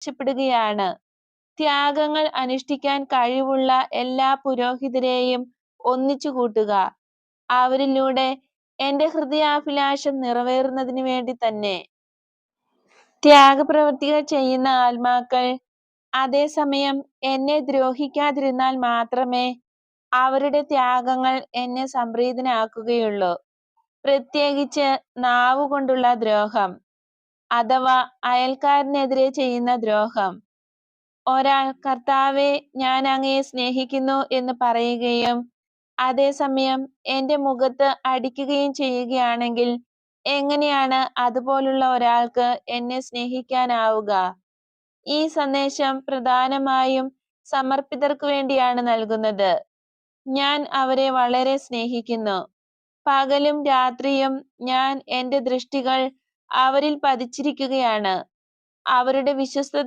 ആവശ്യപ്പെടുകയാണ് ത്യാഗങ്ങൾ അനുഷ്ഠിക്കാൻ കഴിവുള്ള എല്ലാ പുരോഹിതരെയും ഒന്നിച്ചു കൂട്ടുക. അവരിലൂടെ എന്റെ ഹൃദയാഭിലാഷം നിറവേറുന്നതിന് വേണ്ടി തന്നെ. ത്യാഗപ്രവൃത്തികൾ ചെയ്യുന്ന ആത്മാക്കൾ അതേസമയം എന്നെ ദ്രോഹിക്കാതിരുന്നാൽ മാത്രമേ അവരുടെ ത്യാഗങ്ങൾ എന്നെ സംപ്രീതനാക്കുകയുള്ളൂ. പ്രത്യേകിച്ച് നാവുകൊണ്ടുള്ള ദ്രോഹം. അഥവാ അയൽക്കാരനെതിരെ ചെയ്യുന്ന ദ്രോഹം. ഒരാൾ കർത്താവെ ഞാൻ അങ്ങയെ സ്നേഹിക്കുന്നു എന്ന് പറയുകയും അതേസമയം എന്റെ മുഖത്ത് അടിക്കുകയും ചെയ്യുകയാണെങ്കിൽ എങ്ങനെയാണ് അതുപോലുള്ള ഒരാൾക്ക് എന്നെ സ്നേഹിക്കാനാവുക? ഈ സന്ദേശം പ്രധാനമായും സമർപ്പിതർക്ക് വേണ്ടിയാണ് നൽകുന്നത്. ഞാൻ അവരെ വളരെ സ്നേഹിക്കുന്നു. പകലും രാത്രിയും ഞാൻ എന്റെ ദൃഷ്ടികൾ അവരിൽ പതിച്ചിരിക്കുകയാണ്. അവരുടെ വിശ്വസ്തത